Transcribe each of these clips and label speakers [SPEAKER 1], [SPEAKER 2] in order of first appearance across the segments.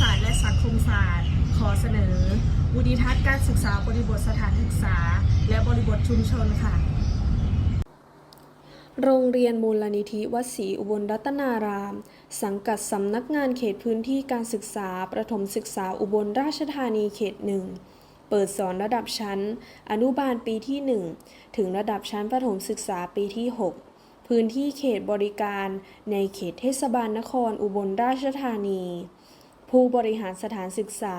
[SPEAKER 1] ศาสตร์และสังคมศาสตร์ ขอเสนอวุฒิทัศน์การศึกษาบริบทสถานศึกษา และบริบทชุมชนค่ะ
[SPEAKER 2] โรงเรียนมูลนิธิวัดศรีอุบลรัตนาราม สังกัดสำนักงานเขตพื้นที่การศึกษา ประถมศึกษาอุบลราชธานีเขตหนึ่งเปิดสอนระดับชั้น อนุบาลปีที่ 1 ถึงระดับชั้นประถมศึกษาปีที่ 6 พื้นที่เขตบริการในเขตเทศบาลนครอุบลราชธานี ผู้บริหารสถานศึกษา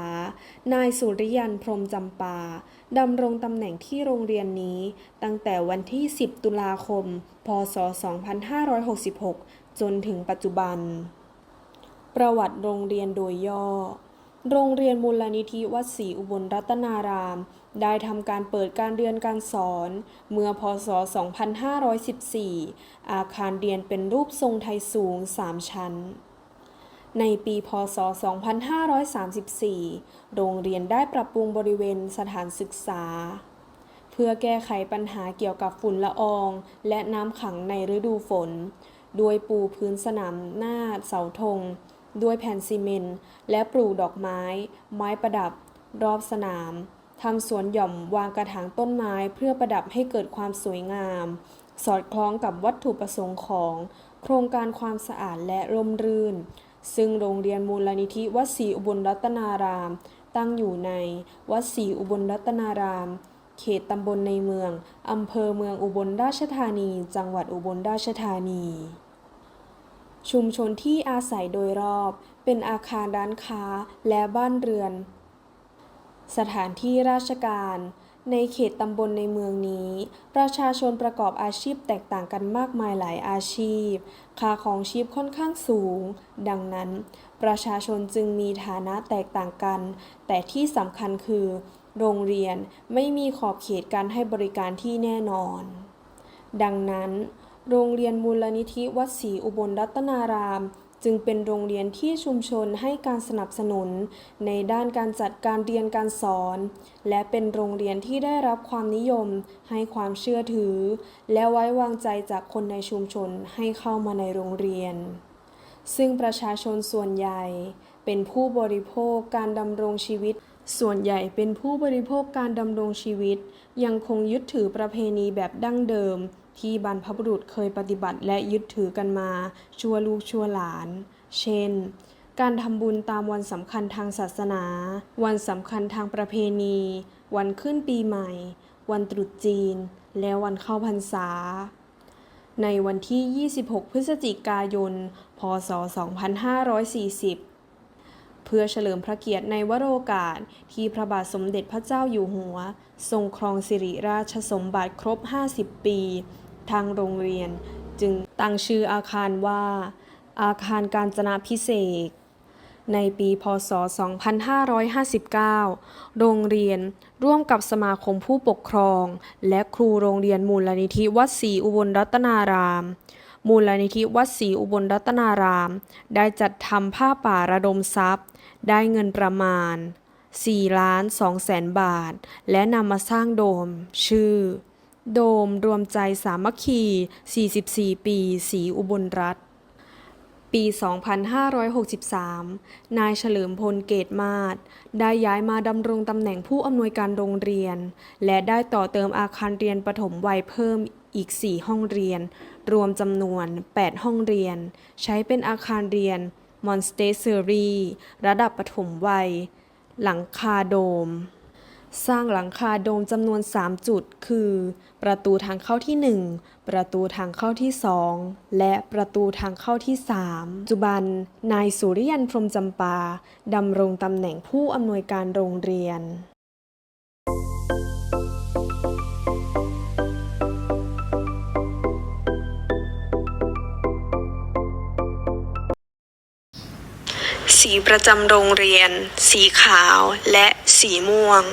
[SPEAKER 2] นายสุริยันพรมจำปาดำรงตำแหน่งที่โรงเรียนนี้ ตั้งแต่วันที่ 10 ตุลาคม พศ 2566 จนถึงปัจจุบัน ประวัติโรงเรียนโดยย่อ โรงเรียนมูลนิธิวัดศรีอุบลรัตนาราม ได้ทำการเปิดการเรียนการสอน เมื่อพศ 2514 อาคารเรียนเป็นรูปทรงไทยสูง 3 ชั้น ในปีพศ 2534 โรงเรียนได้ปรับปรุงบริเวณสถานศึกษา เพื่อแก้ไขปัญหาเกี่ยวกับฝุ่นละออง และน้ำขังในฤดูฝนด้วยปูพื้นสนามหน้าเสาธง ด้วยแผ่นซีเมนต์และปลูกดอกไม้ ไม้ประดับ รอบสนามทำสวนหย่อมวางกระถางต้นไม้เพื่อประดับให้เกิดความสวยงาม สอดคล้องกับวัตถุประสงค์ของ โครงการความสะอาดและร่มรื่น ซึ่งโรงเรียนมูลนิธิวัดศรีอุบลรัตนาราม ตั้งอยู่ในวัดศรีอุบลรัตนาราม เขตตำบลในเมือง อำเภอเมืองอุบลราชธานี จังหวัดอุบลราชธานี ชุมชนที่อาศัยโดยรอบ เป็นอาคารร้านค้าและบ้านเรือน สถานที่ราชการ ในเขตตำบลในเมืองนี้ ประชาชนประกอบอาชีพแตกต่างกันมากมายหลายอาชีพ ค่าของชีพค่อนข้างสูง ดังนั้น ประชาชนจึงมีฐานะแตกต่างกัน แต่ที่สำคัญคือ โรงเรียนไม่มีขอบเขตการให้บริการที่แน่นอน ดังนั้น โรงเรียนมูลนิธิวัดศรีอุบลรัตนาราม จึงเป็นโรงเรียนที่ชุมชนให้การสนับสนุน ในด้านการจัดการเรียนการสอน และเป็นโรงเรียนที่ได้รับความนิยม ให้ความเชื่อถือ และไว้วางใจจากคนในชุมชนให้เข้ามาในโรงเรียน ซึ่งประชาชนส่วนใหญ่ เป็นผู้บริโภคการดำรงชีวิต ส่วนใหญ่เป็นผู้บริโภคการดำรงชีวิต ยังคงยึดถือประเพณีแบบดั้งเดิม ที่บรรพบุรุษเคยปฏิบัติและยึดถือกันมา ชั่วลูกชั่วหลาน เช่น การทำบุญตามวันสำคัญทางศาสนา วันสำคัญทางประเพณี วันขึ้นปีใหม่ วันตรุษจีน และวันเข้าพรรษา ในวันที่ 26 พฤศจิกายน พศ 2540เพื่อเฉลิมพระเกียรติในวโรกาสที่พระบาทสมเด็จพระเจ้าอยู่หัว ทรงครองสิริราชสมบัติครบ 50 ปี ทางโรงเรียน จึงตั้งชื่ออาคารว่า อาคารการจนาพิเศษ ในปีพศ 2559 โรงเรียนร่วมกับสมาคมผู้ปกครอง และครูโรงเรียนมูลนิธิวัดศรีอุบลรัตนาราม มูลนิธิวัดศรีอุบลรัตนาราม ได้จัดทำผ้าป่าระดมทรัพย์ ได้เงินประมาณ4ล้าน2แสนบาท และนำมาสร้างโดม ชื่อ โดมรวมใจสามัคคี 44 ปีศรีอุบลรัตปี 2563 นายเฉลิมพลเกตมาศได้ย้ายมาดำรงตำแหน่งผู้อำนวยการโรงเรียน และได้ต่อเติมอาคารเรียนประถมวัยเพิ่มอีก 4 ห้องเรียน รวมจำนวน 8 ห้องเรียน ใช้เป็นอาคารเรียนมอนสเตเซอรีระดับประถมวัย หลังคาโดม สร้างหลังคาโดมจำนวน 3 จุด คือ ประตูทางเข้าที่ 1 ประตูทางเข้าที่ 2 และประตูทางเข้าที่ 3 ปัจจุบัน นายสุริยันพรหมจำปาดำรงตำแหน่งผู้อำนวยการโรงเรียนสีประจำโรงเรียน สีขาวและสีม่วง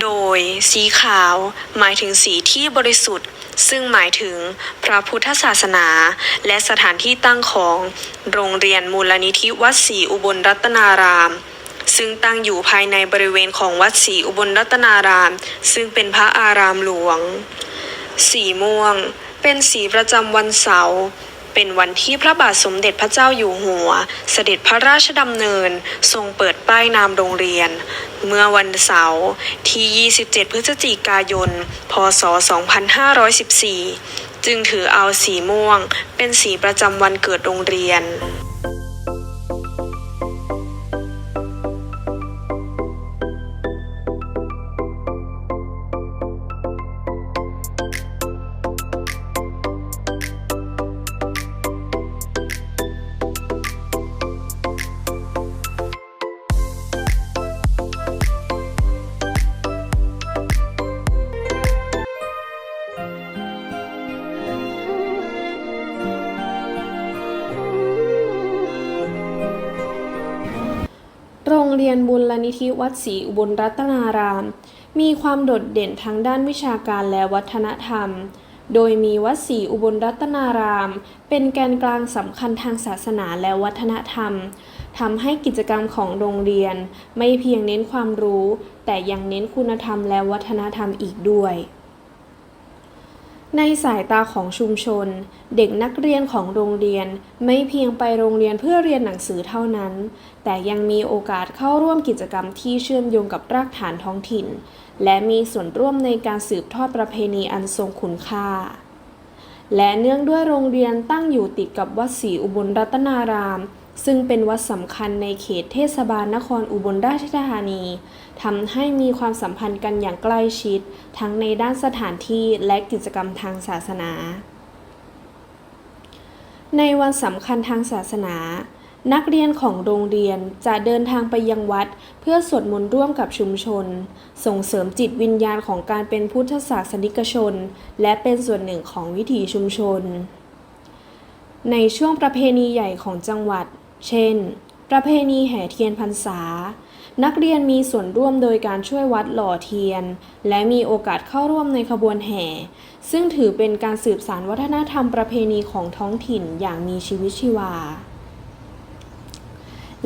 [SPEAKER 2] โดยสีขาวหมายถึงสีที่บริสุทธิ์ ซึ่งหมายถึงพระพุทธศาสนา และสถานที่ตั้งของโรงเรียนมูลนิธิวัดศรีอุบลรัตนาราม ซึ่งตั้งอยู่ภายในบริเวณของวัดศรีอุบลรัตนาราม ซึ่งเป็นพระอารามหลวง สีม่วง เป็นสีประจำวันเสาร์ เป็นวันที่พระบาทสมเด็จพระเจ้าอยู่หัว เสด็จพระราชดำเนินทรงเปิดป้ายนามโรงเรียน เมื่อวันเสาร์ที่ 27 พฤศจิกายน พศ 2514 จึงถือเอาสีม่วงเป็นสีประจำวันเกิดโรงเรียน เรียนบุญนิธิวัดศรีอุบลรัตนาราม มีความโดดเด่นทั้งด้านวิชาการและวัฒนธรรม โดยมีวัดศรีอุบลรัตนาราม เป็นแกนกลางสำคัญทางศาสนาและวัฒนธรรมทำให้กิจกรรมของโรงเรียน ไม่เพียงเน้นความรู้ แต่ยังเน้นคุณธรรมและวัฒนธรรมอีกด้วย ในสายตาของชุมชน เด็กนักเรียนของโรงเรียนไม่เพียงไปโรงเรียนเพื่อเรียนหนังสือเท่านั้น แต่ยังมีโอกาสเข้าร่วมกิจกรรมที่เชื่อมโยงกับรากฐานท้องถิ่น และมีส่วนร่วมในการสืบทอดประเพณีอันทรงคุณค่า และเนื่องด้วยโรงเรียนตั้งอยู่ติดกับวัดศรีอุบลรัตนาราม ซึ่งเป็นวัดสำคัญในเขตเทศบาลนครอุบลราชธานีทำให้มีความสัมพันธ์กันอย่างใกล้ชิด ทั้งในด้านสถานที่และกิจกรรมทางศาสนา ในวันสำคัญทางศาสนา นักเรียนของโรงเรียนจะเดินทางไปยังวัด เพื่อสวดมนต์ร่วมกับชุมชน ส่งเสริมจิตวิญญาณของการเป็นพุทธศาสนิกชน และเป็นส่วนหนึ่งของวิถีชุมชนในช่วงประเพณีใหญ่ของจังหวัด เช่น ประเพณีแห่เทียนพรรษา นักเรียนมีส่วนร่วมโดยการช่วยวัดหล่อเทียน และมีโอกาสเข้าร่วมในขบวนแห่ ซึ่งถือเป็นการสืบสานวัฒนธรรมประเพณีของท้องถิ่นอย่างมีชีวิตชีวา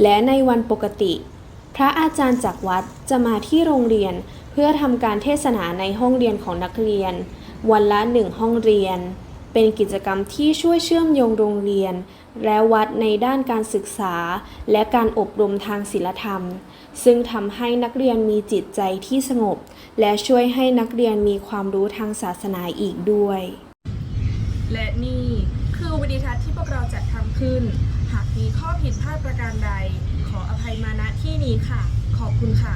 [SPEAKER 2] และในวันปกติ พระอาจารย์จากวัดจะมาที่โรงเรียนเพื่อทำการเทศนาในห้องเรียนของนักเรียน วันละหนึ่งห้องเรียน เป็นกิจกรรมที่ช่วยเชื่อมโยงโรงเรียน และวัดในด้านการศึกษา และการอบรมทางศีลธรรม ซึ่งทำให้นักเรียนมีจิตใจที่สงบ และช่วยให้นักเรียนมีความรู้ทางศาสนาอีกด้วย
[SPEAKER 1] และนี่คือวิดีทัศน์ที่พวกเราจัดทำขึ้น หากมีข้อผิดพลาดประการใด ขออภัยมาณที่นี้ค่ะ ขอบคุณค่ะ